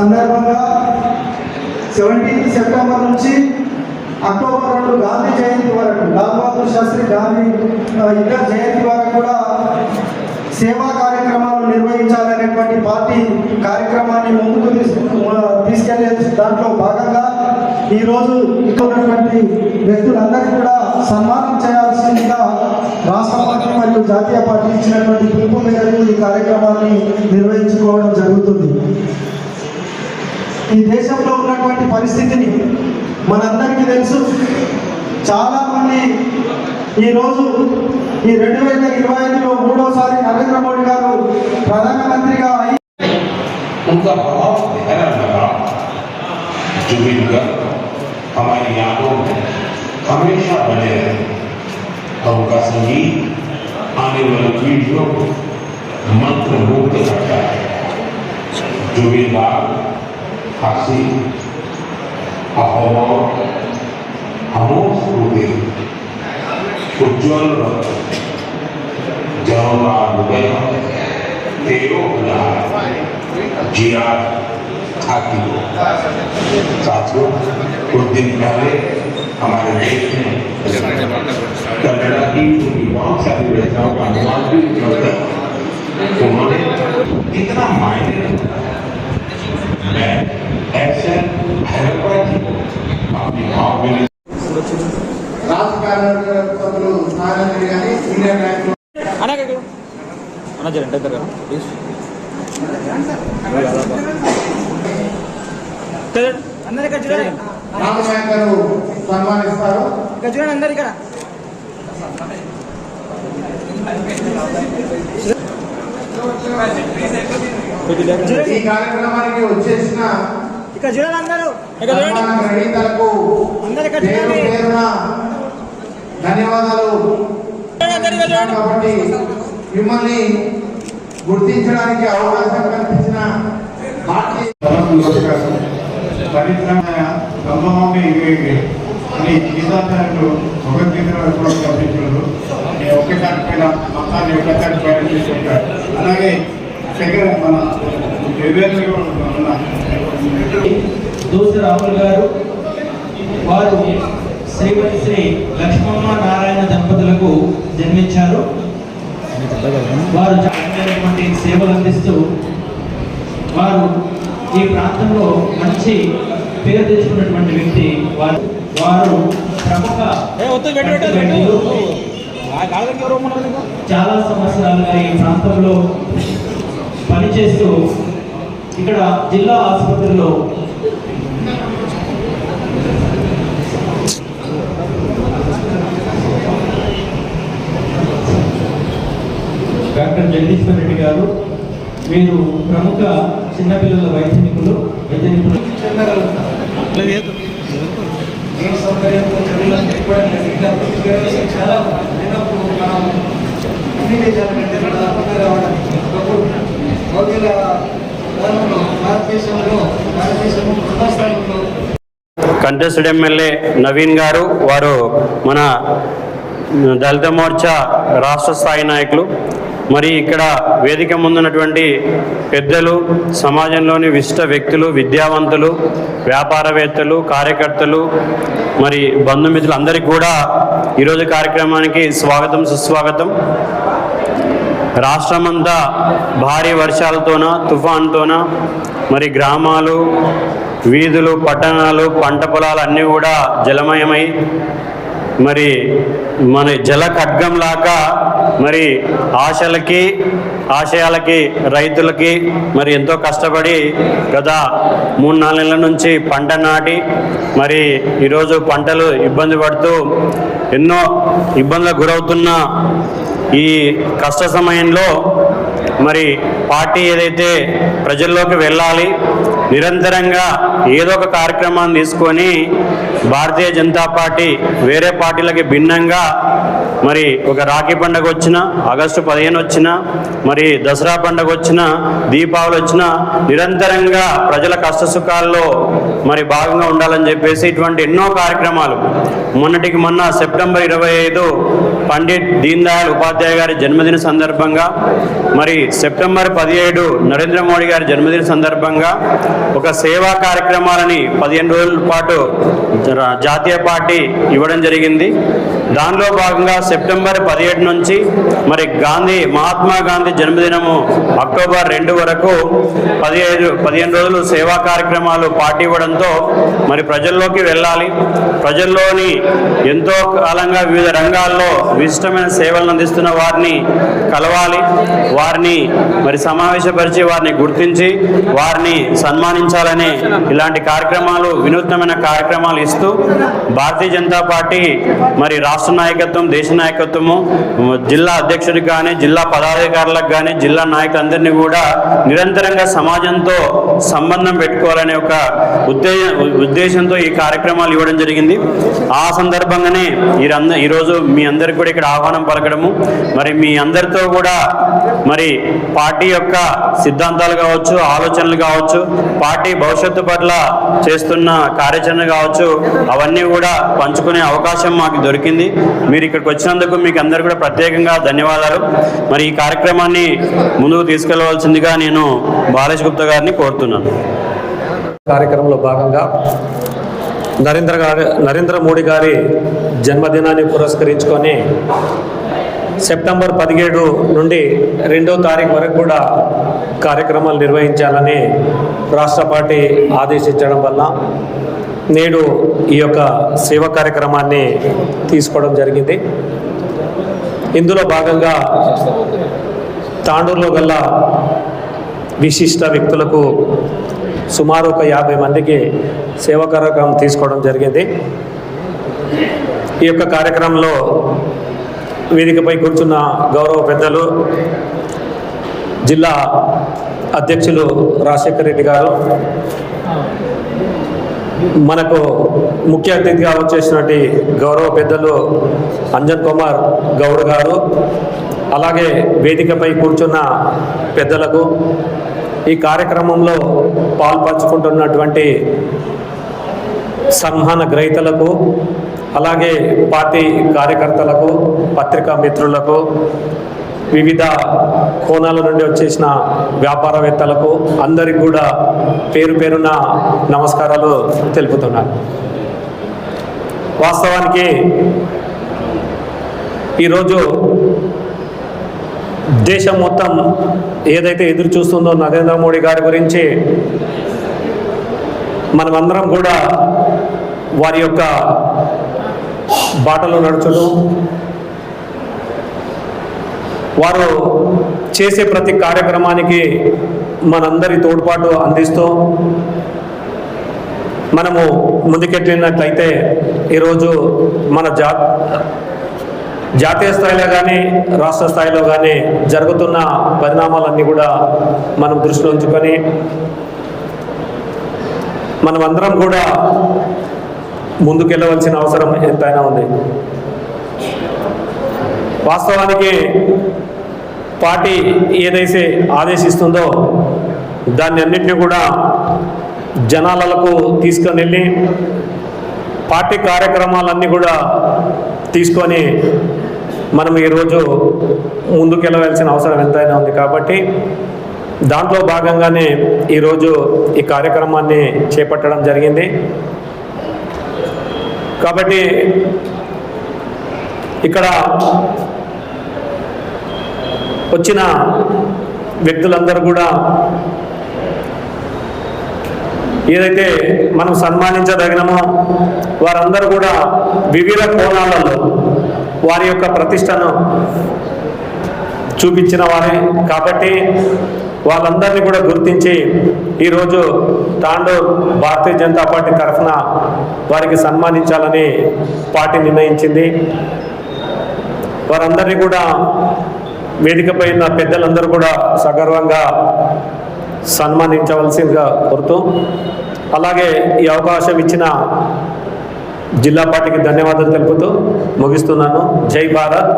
సందర్భంగా seventeenth September నుంచి October రెండు గాంధీ జయంతి వరకు లాల్ బహదూర్ శాస్త్రి గాంధీ ఆ, ఇద్దరు జయంతి వరకు కూడా సేవా కార్యక్రమాలు నిర్వహించాలనేటువంటి పార్టీ కార్యక్రమాన్ని ముందుకు తీసుకెళ్ళే దాంట్లో భాగంగా ఈరోజు ఇక్కడ వ్యక్తులందరికీ కూడా సన్మానం చేయాల్సిందిగా రాష్ట్ర పార్టీ మరియు జాతీయ పార్టీ ఇచ్చినటువంటి పిలుపు మేరకు ఈ కార్యక్రమాన్ని నిర్వహించుకోవడం జరుగుతుంది. ఈ దేశంలో ఉన్నటువంటి పరిస్థితిని మనందరికీ తెలుసు చాలా మంది ఈరోజు ఈ రెండు వేల ఇరవై ఐదులో మూడోసారి నరేంద్ర మోడీ గారు ప్రధానమంత్రిగా అయి उनका बहुत गहरा लगाव जुबिन गर्ग हमारी यादों में हमेशा बने रहे और उनका संगीत आने वाली पीढ़ियों को मंत्र मुग्ध करता है जुबिन फांसी অসমৰ সমস্ত जमा जिया साथियों कुछ दिन पहले हमारे देश में कनाडा की बहुत सारी व्यवस्थाओं का अनुमान भी उन्होंने कितना मायने रखा मैं అన్న దగ్గర ప్లీజ్ అందరు ఇక్కడ చూడండి రామనాయక్ సన్మానిస్తారు ఇక్కడ చూడండి అందరు ఇక్కడ ఈ కార్యక్రమానికి వచ్చేసిన ఇక్కడ చూడండి. అందరూ పేరున ధన్యవాదాలు. కాబట్టి మిమ్మల్ని గుర్తించడానికి అవకాశం కల్పించిన పరిశ్రమ సంభవమే ఇవే అని గీతాచార్యులు భగవద్గీతలో ఎప్పుడో కల్పించారు. నేను ఒక్కసారి పైన మొత్తాన్ని ఒక్కసారి పైన తీసుకుంటాడు అలాగే సెకండ్ మన ఎదురు ఉన్న దోసి రాములు గారు వారు శ్రీమతి శ్రీ లక్ష్మమ్మ నారాయణ దంపతులకు జన్మించారు. వారు చాలైనటువంటి సేవలు అందిస్తూ వారు ఈ ప్రాంతంలో మంచి పేరు తెచ్చుకున్నటువంటి వ్యక్తి వారు. వారు ప్రముఖ? చాలా సంవత్సరాలుగా ఈ ప్రాంతంలో పనిచేస్తూ ఇక్కడ జిల్లా ఆసుపత్రిలో డాక్టర్ జగదీశ్వర్ రెడ్డి గారు మీరు ప్రముఖ చిన్నపిల్లల వైద్య నిపుణులు వైద్య నిపుణులు చాలా మనం అన్ని కంటెస్టెడ్ ఎమ్మెల్యే నవీన్ గారు వారు మన దళిత మోర్చా రాష్ట్ర స్థాయి నాయకులు. మరి ఇక్కడ వేదిక ముందున్నటువంటి పెద్దలు సమాజంలోని విశిష్ట వ్యక్తులు విద్యావంతులు వ్యాపారవేత్తలు కార్యకర్తలు మరి బంధుమిత్రులు అందరికీ కూడా ఈరోజు కార్యక్రమానికి స్వాగతం సుస్వాగతం. రాష్ట్రమంతా భారీ వర్షాలతోన తుఫాన్తోన మరి గ్రామాలు వీధులు పట్టణాలు పంట పొలాలు అన్నీ కూడా జలమయమై మరి మన జల ఖడ్గంలాగా మరి ఆశలకి ఆశయాలకి రైతులకి మరి ఎంతో కష్టపడి గత మూడు నాలుగు నెలల నుంచి పంట నాటి మరి ఈరోజు పంటలు ఇబ్బంది పడుతూ ఎన్నో ఇబ్బందులకు గురవుతున్న ఈ కష్ట సమయంలో మరి పార్టీ ఏదైతే ప్రజల్లోకి వెళ్ళాలి నిరంతరంగా ఏదో ఒక కార్యక్రమాన్ని తీసుకొని భారతీయ జనతా పార్టీ వేరే పార్టీలకి భిన్నంగా మరి ఒక రాఖీ పండగ వచ్చిన ఆగస్టు పదిహేను వచ్చిన మరి దసరా పండగ వచ్చిన దీపావళి వచ్చిన నిరంతరంగా ప్రజల కష్ట సుఖాల్లో మరి భాగంగా ఉండాలని చెప్పేసి ఇటువంటి ఎన్నో కార్యక్రమాలు. మొన్నటికి మొన్న సెప్టెంబర్ ఇరవై ఐదు పండిట్ దీన్ దయాళ్ ఉపాధ్యాయ గారి జన్మదిన సందర్భంగా మరి సెప్టెంబర్ పదిహేడు నరేంద్ర మోడీ గారి జన్మదిన సందర్భంగా ఒక సేవా కార్యక్రమాలని పదిహేను రోజుల పాటు జాతీయ పార్టీ ఇవ్వడం జరిగింది. దానిలో భాగంగా సెప్టెంబర్ పదిహేడు నుంచి మరి గాంధీ మహాత్మా గాంధీ జన్మదినము అక్టోబర్ రెండు వరకు పదిహేడు పదిహేను రోజులు సేవా కార్యక్రమాలు పార్టీ ఇవ్వడంతో మరి ప్రజల్లోకి వెళ్ళాలి. ప్రజల్లోని ఎంతో కాలంగా వివిధ రంగాల్లో విశిష్టమైన సేవలను అందిస్తున్న వారిని కలవాలి. వారిని మరి సమావేశపరిచి వారిని గుర్తించి వారిని సన్మానించాలని ఇలాంటి కార్యక్రమాలు వినూత్నమైన కార్యక్రమాలు ఇస్తూ భారతీయ జనతా పార్టీ మరి రాష్ట్ర నాయకత్వం దేశ నాయకత్వము జిల్లా అధ్యక్షుడికి కానీ జిల్లా పదాధికారులకు కానీ జిల్లా నాయకులందరినీ కూడా నిరంతరంగా సమాజంతో సంబంధం పెట్టుకోవాలనే ఒక ఉద్దేశ ఉద్దేశంతో ఈ కార్యక్రమాలు ఇవ్వడం జరిగింది. ఆ సందర్భంగానే ఈరంద ఈరోజు మీ అందరికి కూడా ఇక్కడ ఆహ్వానం పలకడము. మరి మీ అందరితో కూడా మరి పార్టీ యొక్క సిద్ధాంతాలు కావచ్చు ఆలోచనలు కావచ్చు పార్టీ భవిష్యత్తు పట్ల చేస్తున్న కార్యాచరణ కావచ్చు అవన్నీ కూడా పంచుకునే అవకాశం మాకు దొరికింది. మీరు ఇక్కడికి వచ్చినందుకు మీకు అందరు కూడా ప్రత్యేకంగా ధన్యవాదాలు. మరి ఈ కార్యక్రమాన్ని ముందుకు తీసుకెళ్ళవలసిందిగా నేను బాలేష్ గుప్తా గారిని కోరుతున్నాను. కార్యక్రమంలో భాగంగా నరేంద్ర గారి నరేంద్ర మోడీ గారి జన్మదినాన్ని పురస్కరించుకొని సెప్టెంబర్ పదిహేడు నుండి రెండో తారీఖు వరకు కూడా కార్యక్రమాలు నిర్వహించాలని రాష్ట్ర పార్టీ ఆదేశించడం వల్ల నేడు ఈ యొక్క సేవ కార్యక్రమాన్ని తీసుకోవడం జరిగింది. ఇందులో భాగంగా తాండూరులో గల విశిష్ట వ్యక్తులకు సుమారు ఒక యాభై మందికి సేవా కార్యక్రమం తీసుకోవడం జరిగింది. ఈ యొక్క కార్యక్రమంలో వేదికపై కూర్చున్న గౌరవ పెద్దలు జిల్లా అధ్యక్షులు రాజశేఖర్ రెడ్డి గారు మనకు ముఖ్య అతిథిగా వచ్చేసినటువంటి గౌరవ పెద్దలు అంజన్ కుమార్ గౌడ్ గారు అలాగే వేదికపై కూర్చున్న పెద్దలకు ఈ కార్యక్రమంలో పాల్పంచుకుంటున్నటువంటి సన్మాన గ్రహీతలకు అలాగే పార్టీ కార్యకర్తలకు పత్రికా మిత్రులకు వివిధ కోణాల నుండి వచ్చేసిన వ్యాపారవేత్తలకు అందరికి కూడా పేరు పేరున నమస్కారాలు తెలుపుతున్నాను. వాస్తవానికి ఈరోజు దేశం మొత్తం ఏదైతే ఎదురు చూస్తుందో నరేంద్ర మోడీ గారి గురించి మనమందరం కూడా వారి యొక్క బాటలో నడుచుడు వారు చేసే ప్రతి కార్యక్రమానికి మనందరి తోడ్పాటు అందిస్తూ మనము ముందుకెట్టినట్లయితే ఈరోజు మన జా జాతీయ స్థాయిలో కానీ రాష్ట్ర స్థాయిలో కానీ జరుగుతున్న పరిణామాలన్నీ కూడా మనం దృష్టిలో ఉంచుకొని మనమందరం కూడా ముందుకెళ్ళవలసిన అవసరం ఎంతైనా ఉంది. వాస్తవానికి పార్టీ ఏదైతే ఆదేశిస్తుందో దాన్ని అన్నింటినీ కూడా జనాలకు తీసుకొని వెళ్ళి పార్టీ కార్యక్రమాలన్నీ కూడా తీసుకొని మనం ఈరోజు ముందుకెళ్ళవలసిన అవసరం ఎంతైనా ఉంది కాబట్టి దాంట్లో భాగంగానే ఈరోజు ఈ కార్యక్రమాన్ని చేపట్టడం జరిగింది. కాబట్టి ఇక్కడ వచ్చిన వ్యక్తులందరూ కూడా ఏదైతే మనం సన్మానించదగినమో వారందరూ కూడా వివిధ కోణాలలో వారి యొక్క ప్రతిష్టను చూపించిన వారే. కాబట్టి వాళ్ళందరినీ కూడా గుర్తించి ఈరోజు తాండూర్ భారతీయ జనతా పార్టీ తరఫున వారికి సన్మానించాలని పార్టీ నిర్ణయించింది. వారందరినీ కూడా వేదికపై ఉన్న పెద్దలందరూ కూడా సగర్వంగా సన్మానించవలసిందిగా కోరుతూ అలాగే ఈ అవకాశం ఇచ్చిన జిల్లా పార్టీకి ధన్యవాదాలు తెలుపుతూ ముగిస్తున్నాను. జై భారత్.